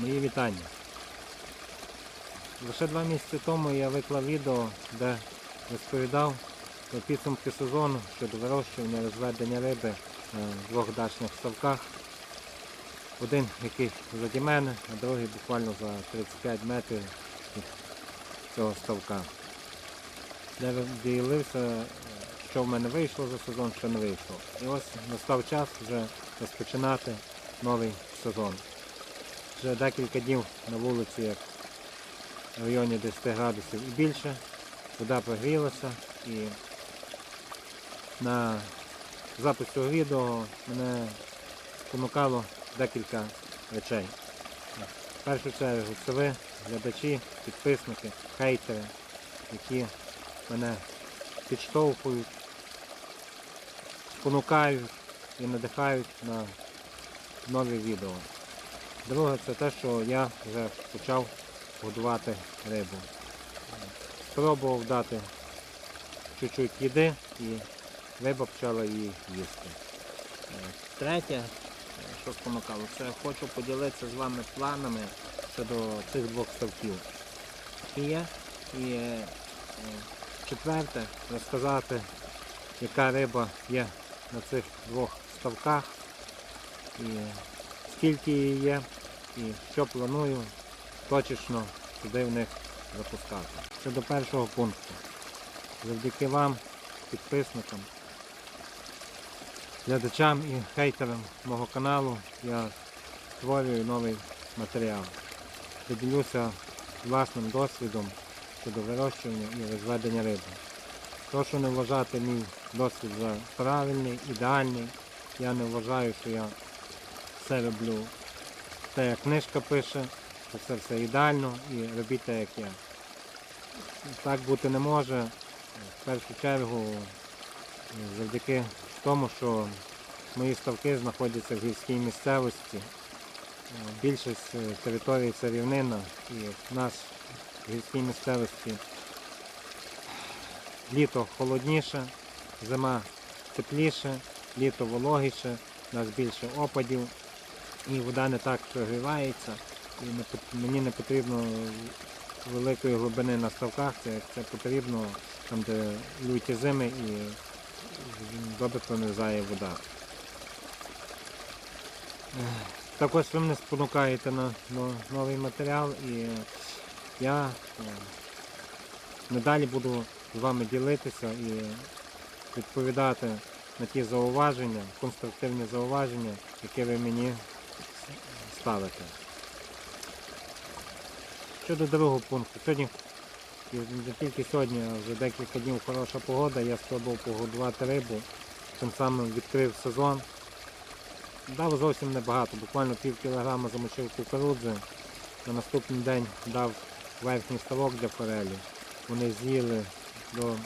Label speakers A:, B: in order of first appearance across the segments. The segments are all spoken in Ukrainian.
A: Мої вітання. Лише два місяці тому я виклав відео, де розповідав про підсумки сезону щодо вирощування розведення риби на двох дачних ставках. Один, який заді мене, а другий буквально за 35 метрів цього ставка. Де ділився, що в мене вийшло за сезон, що не вийшло. І ось настав час вже розпочинати новий сезон. Вже декілька днів на вулиці, як в районі 10 градусів і більше. Вода прогрілася і на запис цього відео мене спонукало декілька речей. В першу чергу це ви, глядачі, підписники, хейтери, які мене підштовхують, спонукають і надихають на нові відео. Друге, це те, що я вже почав годувати рибу. Спробував дати чуть-чуть їди і риба почала її їсти. Третє, що спонукало, це хочу поділитися з вами планами щодо цих двох ставків. І е, четверте, розказати, яка риба є на цих двох ставках. І скільки її є і що планую точечно туди в них запускати. Щодо першого пункту. Завдяки вам, підписникам, глядачам і хейтерам мого каналу я створюю новий матеріал. Поділюся власним досвідом щодо вирощування і розведення риби. Прошу не вважати мій досвід за правильний, ідеальний. Я не вважаю, що я все роблю те, як книжка пише, що це все ідеально і робіть те, як я. Так бути не може. В першу чергу завдяки тому, що мої ставки знаходяться в гірській місцевості. Більшість е, території це рівнина і в нас в гірській місцевості літо холодніше, зима тепліше, літо вологіше, у нас більше опадів і вода не так прогрівається. І мені не потрібно великої глибини на ставках, це, це потрібно там, де люті зими і добре промерзає вода. Також ви мене спонукаєте на, новий матеріал і я е, надалі буду з вами ділитися і відповідати на ті зауваження, конструктивні зауваження, які ви мені ставите. Щодо другого пункту, сьогодні, не тільки сьогодні, а вже декілька днів хороша погода, я спробував погодувати рибу, тим самим відкрив сезон. Дав зовсім небагато, буквально пів кілограма замочив кукурудзи. На наступний день дав верхній ставок для форелі. Вони з'їли до,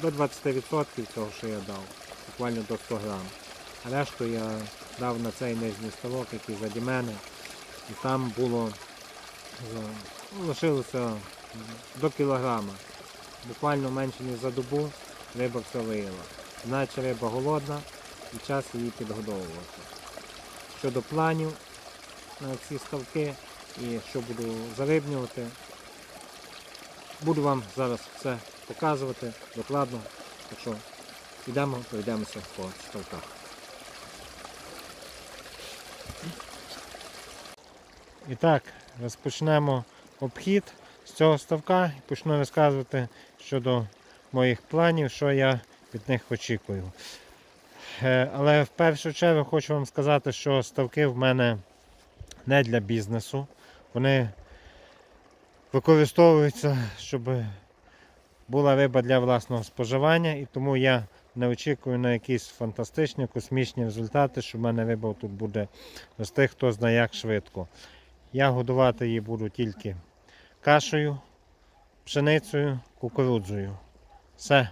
A: до 20% цього, що я дав, буквально до 100 грам. Решту я дав на цей нижній ставок, який заді мене. І там було е, лишилося до кілограма. Буквально менше ніж за добу риба все виїла. Значить риба голодна і час її підгодовувати. Щодо планів на ці ставки і що буду зарибнювати, буду вам зараз все показувати докладно. Так що йдемо, пройдемося по ставках. І так, розпочнемо обхід з цього ставка і почну розказувати щодо моїх планів, що я від них очікую. Е, Але в першу чергу хочу вам сказати, що ставки в мене не для бізнесу. Вони використовуються, щоб була риба для власного споживання, і тому я не очікую на якісь фантастичні, космічні результати, що в мене риба тут буде рости, хто знає як швидко. Я годувати її буду тільки кашею, пшеницею, кукурудзою. Все.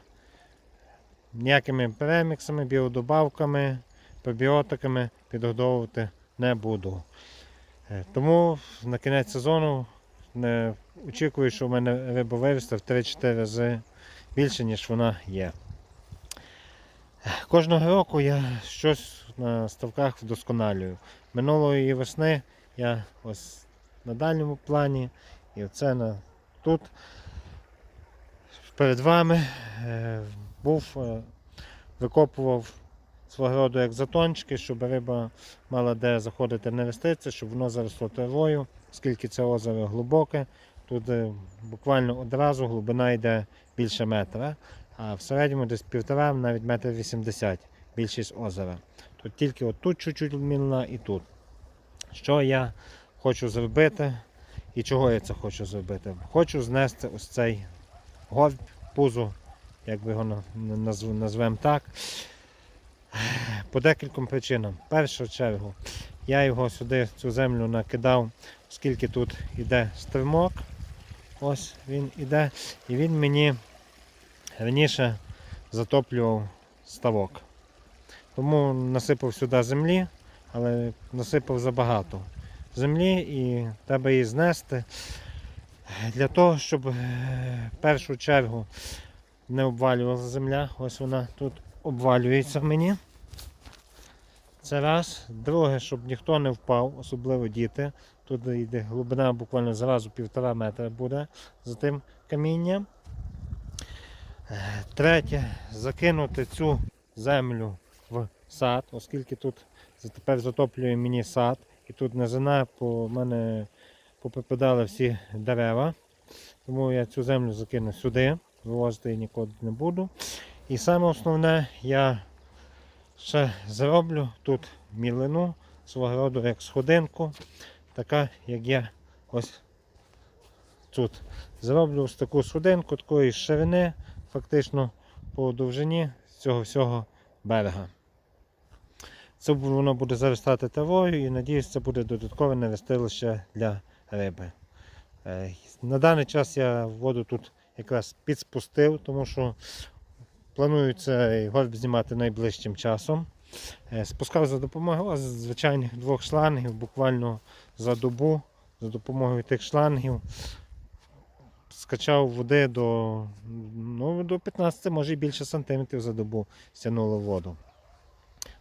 A: Ніякими преміксами, біодобавками, пробіотиками підгодовувати не буду. Е, Тому на кінець сезону не очікую, що в мене риба виросте в 3-4 рази більше, ніж вона є. Е, Кожного року я щось на ставках вдосконалюю. Минулої весни я ось на дальньому плані. І оце на, тут перед вами е, був, е, викопував свого роду як затончики, щоб риба мала де заходити невеститься, щоб воно заросло травою, оскільки це озеро глибоке. Тут е, буквально одразу глибина йде більше метра, а в середньому десь півтора, навіть метр вісімдесят більшість озера. Тут тільки отут чуть-чуть мілина і тут. Що я хочу зробити і чого я це хочу зробити? Хочу знести ось цей горб, пузо, як би його на- назвемо так. По декільком причинам. В першу чергу, я його сюди, цю землю накидав, оскільки тут йде стримок. Ось він іде. І він мені раніше затоплював ставок. Тому насипав сюди землі, але насипав забагато землі і треба її знести. Для того, щоб е, в першу чергу не обвалювалася земля. Ось вона тут обвалюється мені. Це раз. Друге, щоб ніхто не впав, особливо діти. Тут йде глибина буквально зразу півтора метра буде за тим камінням. Е, Третє, закинути цю землю в сад, оскільки тут тепер затоплює мені сад. І тут низина по мене поприпадали всі дерева. Тому я цю землю закину сюди, вивозити її нікуди не буду. І саме основне, я ще зроблю тут мілину свого роду як сходинку, така, як я ось тут. Зроблю ось таку сходинку такої ширини, фактично по довжині цього всього берега. Це воно буде заростати травою і надіюсь, це буде додаткове невестилище для риби. Е, На даний час я воду тут якраз підспустив, тому що планую цей горб знімати найближчим часом. Е, Спускав за допомогою звичайних двох шлангів, буквально за добу, за допомогою тих шлангів. Скачав води до, ну, до 15, може і більше сантиметрів за добу стягнуло воду.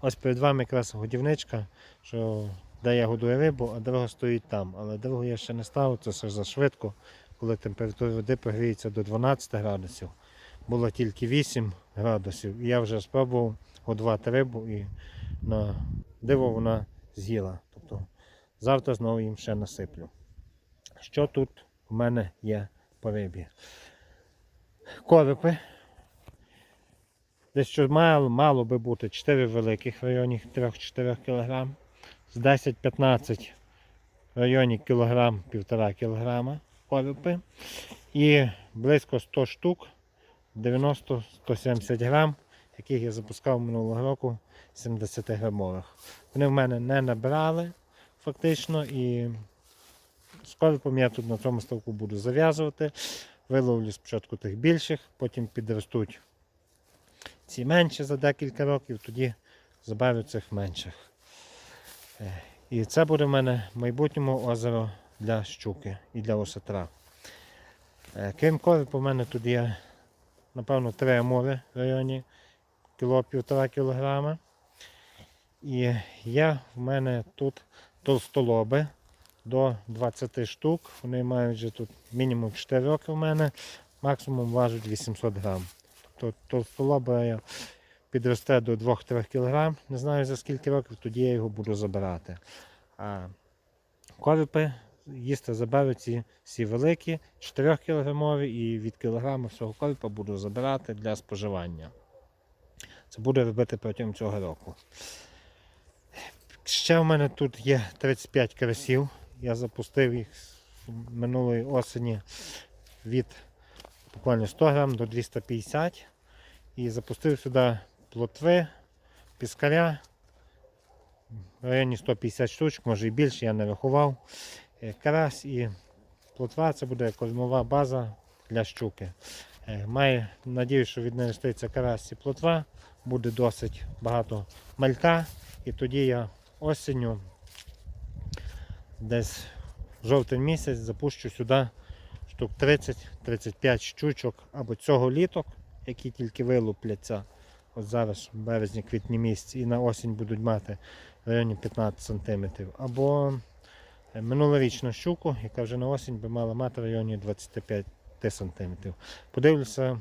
A: Ось перед вами якраз годівничка, що де я годую рибу, а дорога стоїть там. Але дорогу я ще не ставив, це все за швидко, коли температура води прогріється до 12 градусів. Було тільки 8 градусів. Я вже спробував годувати рибу і на диво вона з'їла. Тобто завтра знову їм ще насиплю. Що тут в мене є по рибі? Коропи. Десь що мало, мало би бути 4 великих в районі 3-4 кг. З 10-15 в районі кілограм, півтора кілограма коропи. І близько 100 штук, 90-170 грам, яких я запускав минулого року 70 грамових. Вони в мене не набирали фактично і з коропом я тут на цьому ставку буду зав'язувати. Виловлю спочатку тих більших, потім підростуть ці менші за декілька років, тоді забавлю цих менших. Е, І це буде в мене в майбутньому озеро для щуки і для осетра. Е, Крім коропу, в мене тут є, напевно, три амури в районі кіло півтора кілограма. І є в мене тут толстолоби до 20 штук. Вони мають вже тут мінімум 4 роки в мене, максимум важать 800 грам. Толстолоба я підросте до 2-3 кг, не знаю за скільки років, тоді я його буду забирати. А коропи їсти заберу ці всі великі, 4 кг і від кілограма всього коропа буду забирати для споживання. Це буду робити протягом цього року. Ще в мене тут є 35 карасів. Я запустив їх минулої осені від буквально 100 грам до 250 і запустив сюди плотви, піскаря. В районі 150 штучок, може і більше, я не рахував. Е, Карась і плотва це буде кормова база для щуки. Е, Маю надію, що віднеститься карась і плотва, буде досить багато малька. І тоді я осінню, десь жовтень місяць, запущу сюди штук 30-35 щучок або цього літок, які тільки вилупляться. От зараз в березні-квітні місяці і на осінь будуть мати в районі 15 см. Або е, минулорічну щуку, яка вже на осінь би мала мати в районі 25 см. Подивлюся,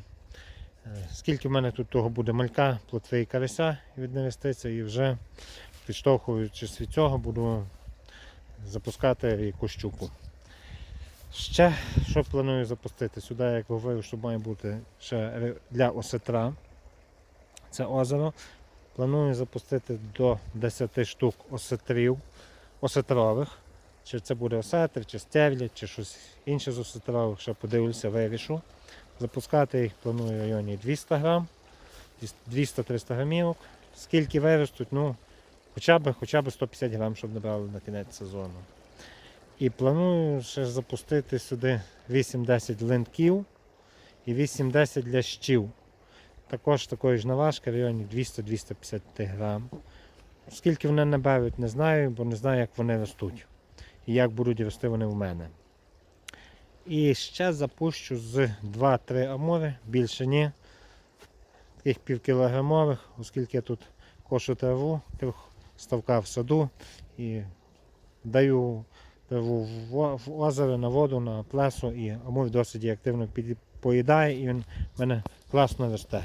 A: е, скільки в мене тут того буде малька, плотви і карася від інвестицій, і вже підштовхуючись від цього, буду запускати якусь щуку. Ще що планую запустити? Сюди, як говорив, що має бути ще для осетра. Це озеро. Планую запустити до 10 штук осетрів, осетрових. Чи це буде осетр, чи стевля, чи щось інше з осетрових, ще подивлюся, вирішу. Запускати їх планую в районі 200 грам, 200-300 грамівок. Скільки виростуть, ну, хоча б, хоча б 150 грам, щоб набрали на кінець сезону. І планую ще запустити сюди 8-10 линків і 8-10 лящів. Також такої ж наважки в районі 200-250 грам. Скільки вони набавлять, не знаю, бо не знаю, як вони ростуть і як будуть рости вони в мене. І ще запущу з 2-3 амори, більше ні. Таких півкілограмових, оскільки я тут кошу траву, трьох ставка в саду і даю в озеро, на воду, на плесу, і амур досить активно поїдає і він мене класно росте.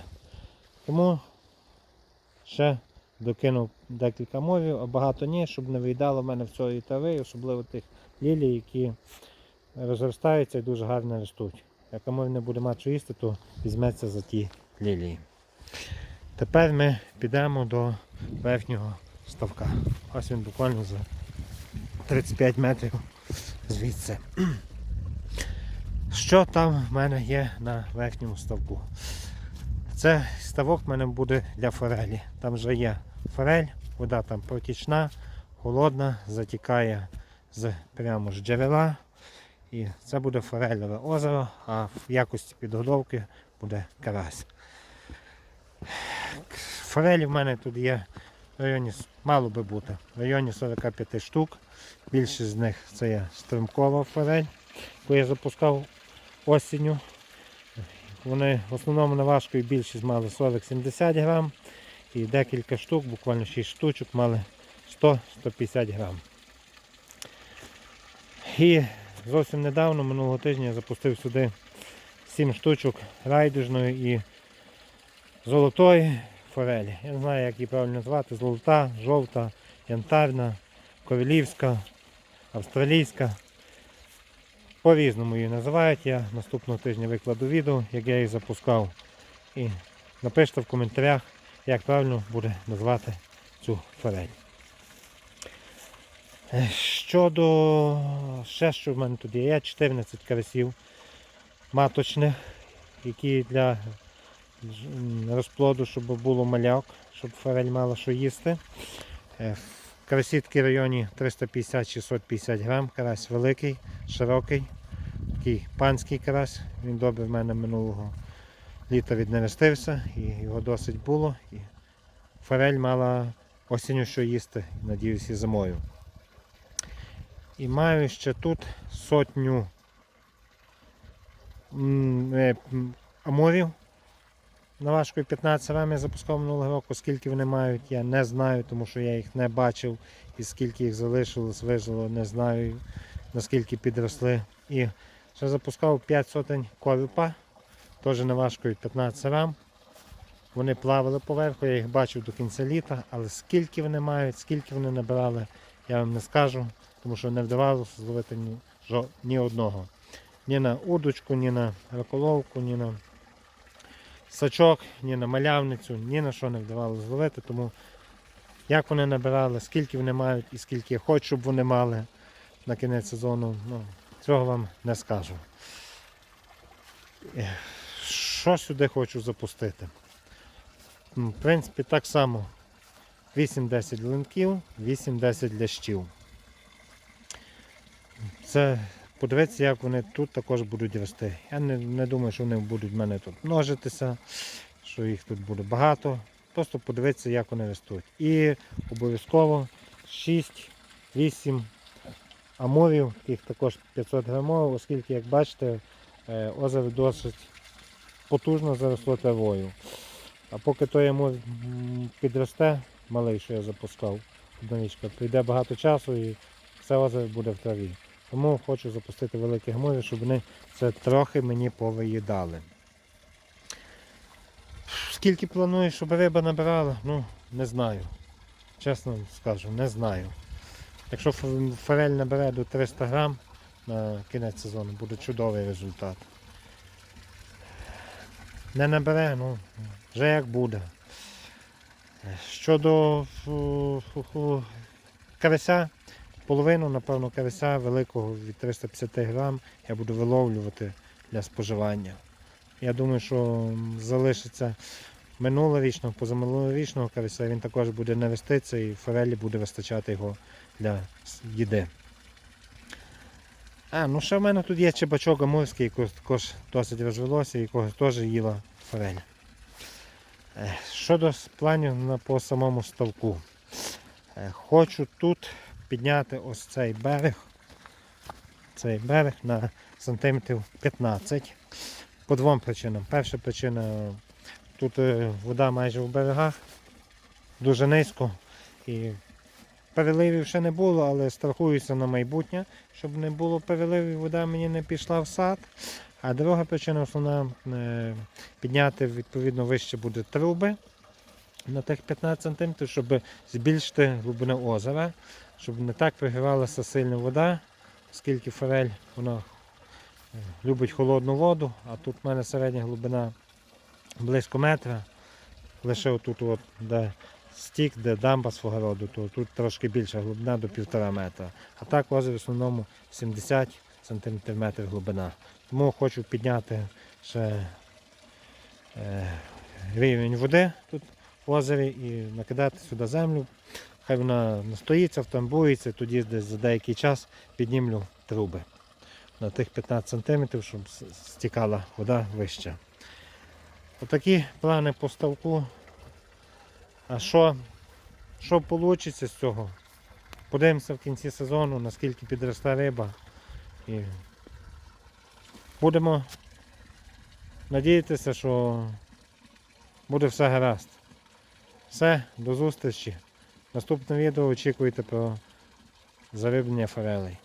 A: Тому ще докинув декілька мовів, а багато ні, щоб не виїдало в мене в цієї трави, особливо тих лілій, які розростаються і дуже гарно ростуть. Як амур не буде мати що їсти, то візьметься за ті лілії. Тепер ми підемо до верхнього ставка. Ось він буквально за 35 метрів звідси. Що там в мене є на верхньому ставку? Це ставок в мене буде для форелі. Там вже є форель, вода там протічна, холодна, затікає з прямо з джерела. І це буде форельове озеро, а в якості підгодовки буде карась. Форелі в мене тут є в районі, мало би бути, в районі 45 штук. Більшість з них це є стримкова форель, яку я запускав осінню. Вони в основному наважкою більшість мали 40-70 грам і декілька штук, буквально 6 штучок, мали 100-150 грам. І зовсім недавно, минулого тижня, я запустив сюди 7 штучок райдужної і золотої форелі. Я не знаю, як її правильно назвати. Золота, жовта, янтарна, ковілівська, австралійська. По-різному її називають. Я наступного тижня викладу відео, як я її запускав. І напишіть в коментарях, як правильно буде назвати цю форель. Е, Щодо ще що в мене тут є, є 14 карасів маточних, які для розплоду, щоб було маляк, щоб форель мала що їсти. Е, Карасі в районі 350-650 грам, карась великий, широкий, такий панський карась. Він добре в мене минулого літа віднерестився і його досить було. І форель мала осінню що їсти, надіюсь, і зимою. І маю ще тут сотню е, амурів. На важкою 15 рам я запускав минулого року. Скільки вони мають, я не знаю, тому що я їх не бачив. І скільки їх залишилось, вижило, не знаю, наскільки підросли. І ще запускав 5 сотень корюпа, теж наважкою 15 рам. Вони плавали поверху, я їх бачив до кінця літа, але скільки вони мають, скільки вони набирали, я вам не скажу, тому що не вдавалося зловити ні, ні одного. Ні на удочку, ні на раколовку, ні на сачок, ні на малявницю, ні на що не вдавалося зловити. Тому як вони набирали, скільки вони мають і скільки я хочу, щоб вони мали на кінець сезону, ну, цього вам не скажу. Що сюди хочу запустити? В принципі, так само 8-10 линків, 8-10 лящів. Це подивитися, як вони тут також будуть рости. Я не, не думаю, що вони будуть в мене тут множитися, що їх тут буде багато. Просто подивитися, як вони ростуть. І обов'язково 6-8 амурів, таких також 500 грамових, оскільки, як бачите, е, озеро досить потужно заросло травою. А поки той амур підросте, малий, що я запускав, однорічка, прийде багато часу і все озеро буде в траві. Тому хочу запустити великі гмові, щоб вони це трохи мені повиїдали. Скільки планую, щоб риба набирала, ну, не знаю. Чесно скажу, не знаю. Якщо форель набере до 300 грам на кінець сезону, буде чудовий результат. Не набере, ну, вже як буде. Щодо карася, половину, напевно, карася великого від 350 грам я буду виловлювати для споживання. Я думаю, що залишиться минулорічного, позаминулорічного карася, він також буде не вестися і форелі буде вистачати його для їди. А, ну ще в мене тут є чебачок амурський, який також досить розвелося, якого теж їла форель. Щодо планів по самому ставку. Е, Хочу тут підняти ось цей берег. Цей берег на сантиметрів 15. По двом причинам. Перша причина тут е, вода майже в берегах, дуже низько. І переливів ще не було, але страхуюся на майбутнє, щоб не було переливів, вода мені не пішла в сад. А друга причина основна е, підняти відповідно вище буде труби на тих 15 см, щоб збільшити глибину озера, щоб не так пригрівалася сильно вода, оскільки форель вона е, любить холодну воду, а тут в мене середня глибина близько метра. Лише отут, от, де стік, де дамба свого роду, то тут трошки більша глибина до півтора метра. А так озеро в основному 70 см глибина. Тому хочу підняти ще е, рівень води тут в озері і накидати сюди землю. Хай вона настоїться, втамбується, тоді десь за деякий час піднімлю труби на тих 15 см, щоб стікала вода вище. Отакі плани по ставку. А що, що вийде з цього? Подивимося в кінці сезону, наскільки підросте риба. І будемо надіятися, що буде все гаразд. Все, до зустрічі. Наступне відео очікуйте про зарибнення форелей.